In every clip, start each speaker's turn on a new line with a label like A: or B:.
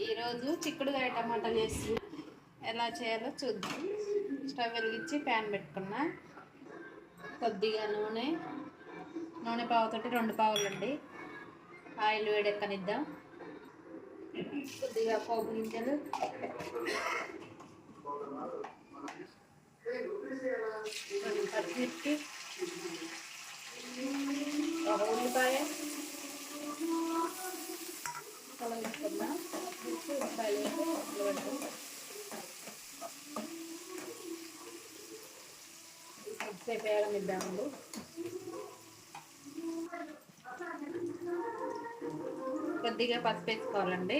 A: ఈరోజు చిక్కుడుకాయ టమాటా చేసి ఎలా చేయాలో చూద్దాం. స్టవ్ వెలిగించి ప్యాన్ పెట్టుకున్నా. కొద్దిగా నూనె నూనె పావుతోటి రెండు పావులండి. ఆయిల్ వేడెక్కనిద్దాం. కొద్దిగా పోపు గింజలు. పచ్చిమిర్చి. ఒక ఉల్లిపాయ. కొద్దిసేపు వేగనిద్దామండి కొద్దిగా పసుపు వేసుకోవాలండి.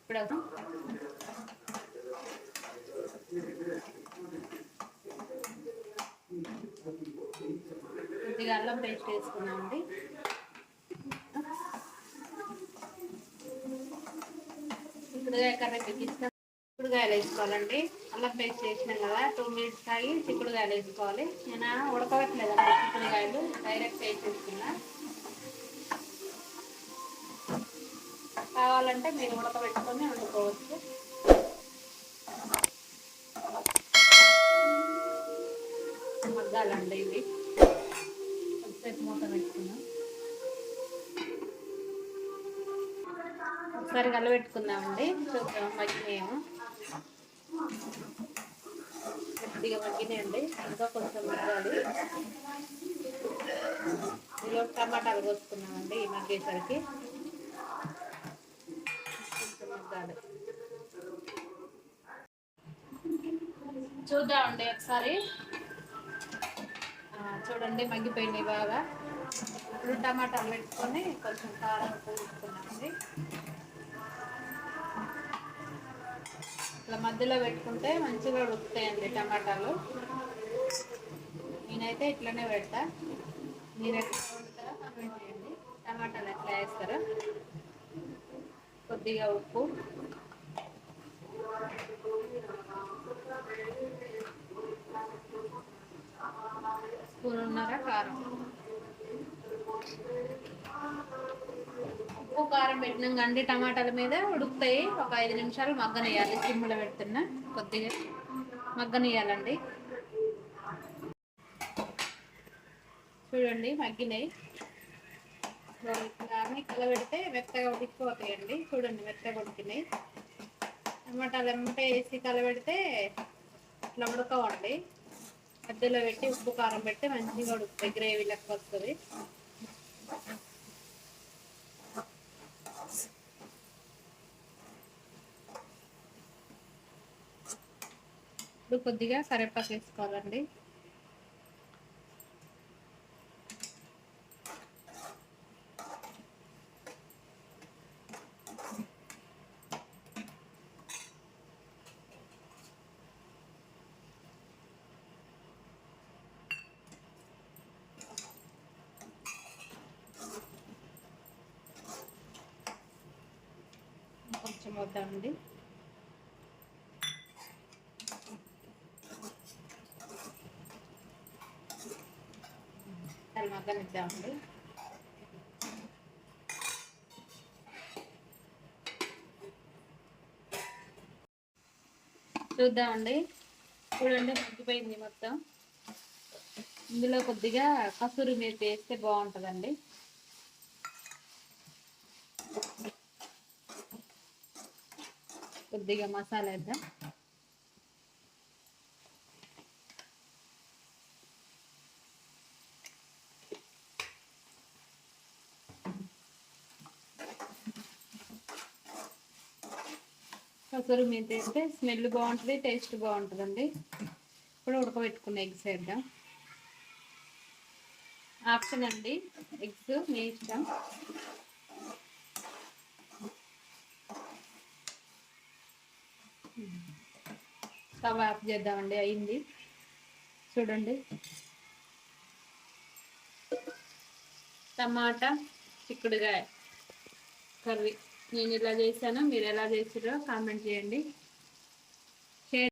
A: ఇప్పుడు కొద్దిగా అల్లం పేస్ట్ వేసుకున్నామండి ఇప్పుడు కర్రీ పెట్టిస్తాం. చిక్కుడుకాయలు వేసుకోవాలండి. అల్లం పేస్ట్ చేసినాం కదా టూ మినిట్స్ ఆగి చిక్కుడుకాయలు వేసుకోవాలి. నేను ఉడకబెట్టలేదండి చిక్కుడుకాయలు? డైరెక్ట్ వేసేసుకున్నా కావాలంటే మీరు ఉడకబెట్టుకొని వండుకోవచ్చు. మగ్గాలండి ఇవి. కొద్దిసేపు మూత పెట్టుకున్నాం ఒకసారి కలబెట్టుకుందామండి. చూద్దాం మగ్గినాయేమో కొద్దిగా మగ్గినాయండి ఇంకా కొంచెం మగ్గాలి. ఇందులో టమాటాలు కోసుకున్నామండి ఈ మగ్గేసరికి. కొంచెం మగ్గాలి. చూద్దామండి ఒకసారి. చూడండి మగ్గిపోయినాయి బాగా. ఇప్పుడు టమాటాలు పెట్టుకొని కొంచెం కారం పూసుకున్నామండి. ఇట్లా మధ్యలో పెట్టుకుంటే మంచిగా ఉడుకుతాయండి టమాటాలు. నేనైతే ఇట్లనే పెడతా. మీరు ఎట్లా వండుతారో కామెంట్ చేయండి. టమాటాలు ఎట్లా వేస్తారు కొద్దిగా ఉప్పు. స్పూన్నర కారం. ఉప్పు కారం పెట్టినాం గండి టమాటాల మీద ఉడుకుతాయి. ఒక ఐదు నిమిషాలు మగ్గనియాలి సిమ్లో పెడుతున్నా. కొద్దిగా మగ్గనియాలండి చూడండి మగ్గినాయి. అన్నీ కలబెడితే మెత్తగా ఉడికిపోతాయండి. చూడండి మెత్తగా ఉడికినాయి. టమాటాలు ఎమ్మటే వేసి కలబెడితే ఇట్లా ఉడకవండి. మధ్యలో పెట్టి ఉప్పు కారం పెట్టి మంచిగా ఉడుకుతాయి. గ్రేవీ లెక్క వస్తుంది. ఇప్పుడు కొద్దిగా కరివేపాకు వేసుకోవాలండి. కొంచెం వద్దామండి మగ్గనిద్దామండి చూద్దామండి. చూడండి మగ్గిపోయింది మొత్తం. ఇందులో కొద్దిగా కసూరి మీరు వేస్తే బాగుంటుందండి. కొద్దిగా మసాలా వేద్దాం. కసూరి మీద వేస్తే స్మెల్ బాగుంటుంది టేస్ట్ బాగుంటుందండి. ఇప్పుడు ఉడకబెట్టుకున్న ఎగ్స్ వేద్దాం. ఆప్షన్ అండి ఎగ్స్ మీ ఇష్టం. స్టవ్ ఆఫ్ చేద్దామండి అయింది. చూడండి. టమాటా చిక్కుడుగాయ కర్రీ. నేను ఇలా చేశాను మీరు ఎలా చేసారో కామెంట్ చేయండి.